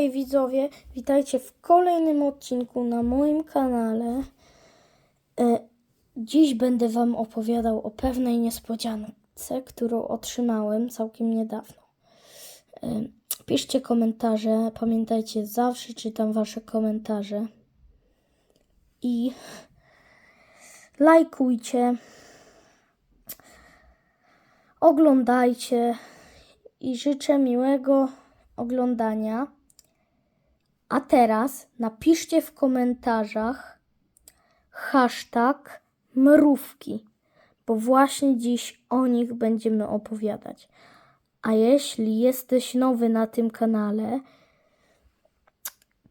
Hej widzowie, witajcie w kolejnym odcinku na moim kanale. E, dziś będę Wam opowiadał o pewnej niespodziance, którą otrzymałem całkiem niedawno. E, piszcie komentarze, pamiętajcie, zawsze czytam Wasze komentarze. I lajkujcie, oglądajcie i życzę miłego oglądania. A teraz napiszcie w komentarzach hashtag mrówki, bo właśnie dziś o nich będziemy opowiadać. A jeśli jesteś nowy na tym kanale,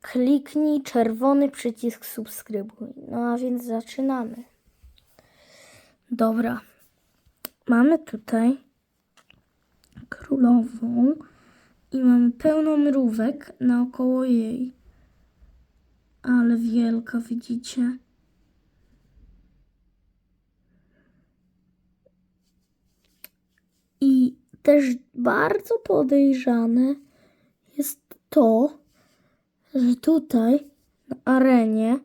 kliknij czerwony przycisk subskrybuj. No a więc zaczynamy. Dobra. Mamy tutaj królową i mamy pełno mrówek naokoło jej. Ale wielka, widzicie? I też bardzo podejrzane jest to, że tutaj na arenie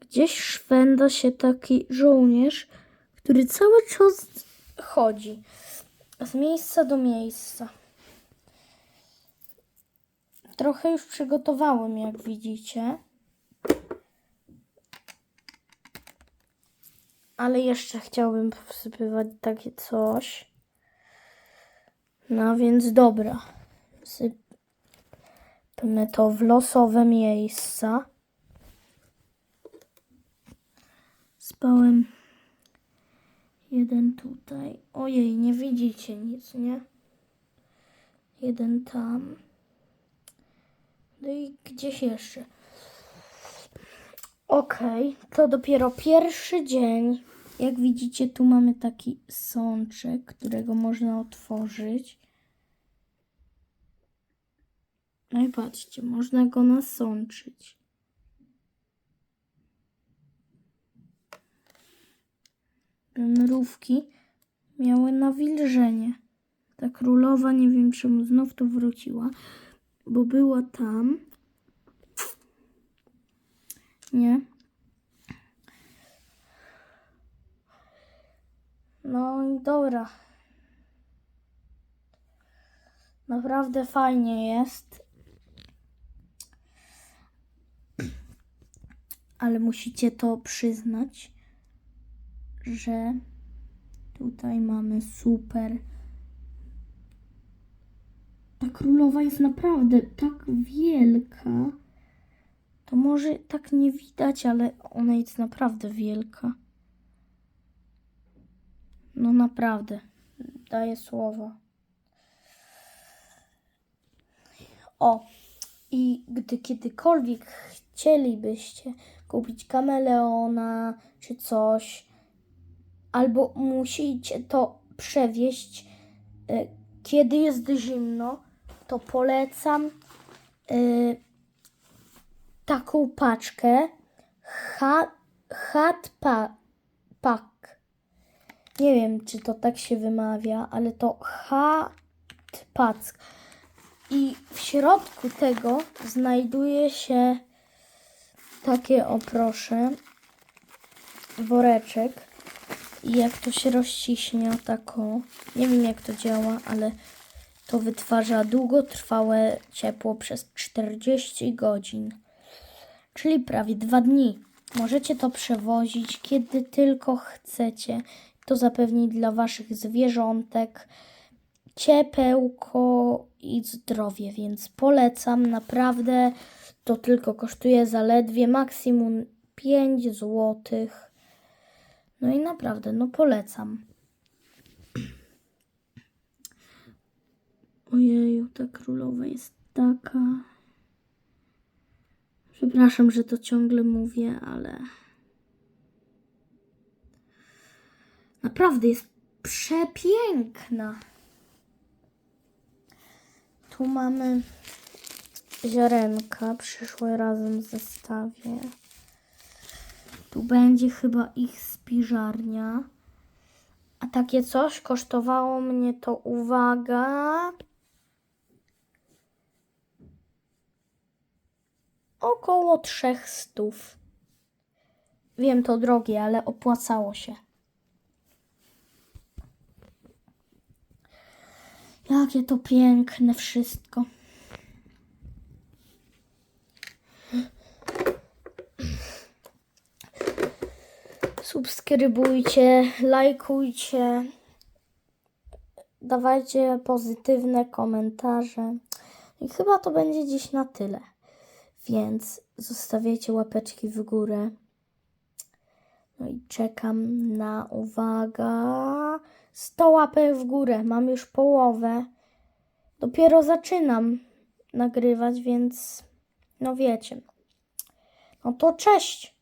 gdzieś szwenda się taki żołnierz, który cały czas chodzi z miejsca do miejsca. Trochę już przygotowałem, jak widzicie. Ale jeszcze chciałbym wsypywać takie coś. No więc dobra. Sypmy to w losowe miejsca. Spałem jeden tutaj. Ojej, nie widzicie nic, nie? Jeden tam. No i gdzieś jeszcze. Okej, to dopiero pierwszy dzień. Jak widzicie, tu mamy taki sączek, którego można otworzyć. No i patrzcie, można go nasączyć. Mrówki miały nawilżenie. Ta królowa, nie wiem czemu znów tu wróciła bo była tam. Nie. No i dobra. Naprawdę fajnie jest. Ale musicie to przyznać, że tutaj mamy super królowa jest naprawdę tak wielka. To może tak nie widać, ale ona jest naprawdę wielka. No naprawdę. Daję słowa. O, i gdy kiedykolwiek chcielibyście kupić kameleona czy coś, albo musicie to przewieźć, y, kiedy jest zimno, to polecam y, taką paczkę Hat, hat pa, Pack. Nie wiem, czy to tak się wymawia, ale to Hat Pack. I w środku tego znajduje się takie oproszę woreczek. I jak to się rozciśnie taką, nie wiem jak to działa, ale to wytwarza długotrwałe ciepło przez 40 godzin, czyli prawie dwa dni. Możecie to przewozić kiedy tylko chcecie. To zapewni dla Waszych zwierzątek ciepełko i zdrowie, więc polecam naprawdę. To tylko kosztuje zaledwie maksimum 5 zł. No i naprawdę, no polecam. Ojeju, ta królowa jest taka. Przepraszam, że to ciągle mówię, ale. Naprawdę jest przepiękna. Tu mamy ziarenka, przyszłe razem w zestawie. Tu będzie chyba ich spiżarnia. A takie coś kosztowało mnie to, uwaga, około 300. Wiem, to drogie, ale opłacało się. Jakie to piękne wszystko. Subskrybujcie, lajkujcie, dawajcie pozytywne komentarze. I chyba to będzie dziś na tyle. Więc zostawiajcie łapeczki w górę. No i czekam na uwaga. 100 łapek w górę. Mam już połowę. Dopiero zaczynam nagrywać, więc no wiecie. No to cześć.